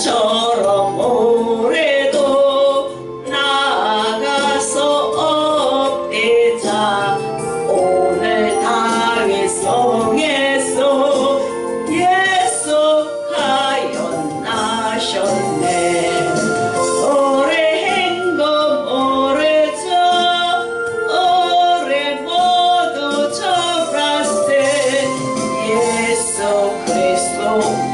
나처럼 올해도 나가서 업되자. 오늘 다윗 성에서 예수하여 나셨네. 그리스도.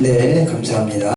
네, 감사합니다.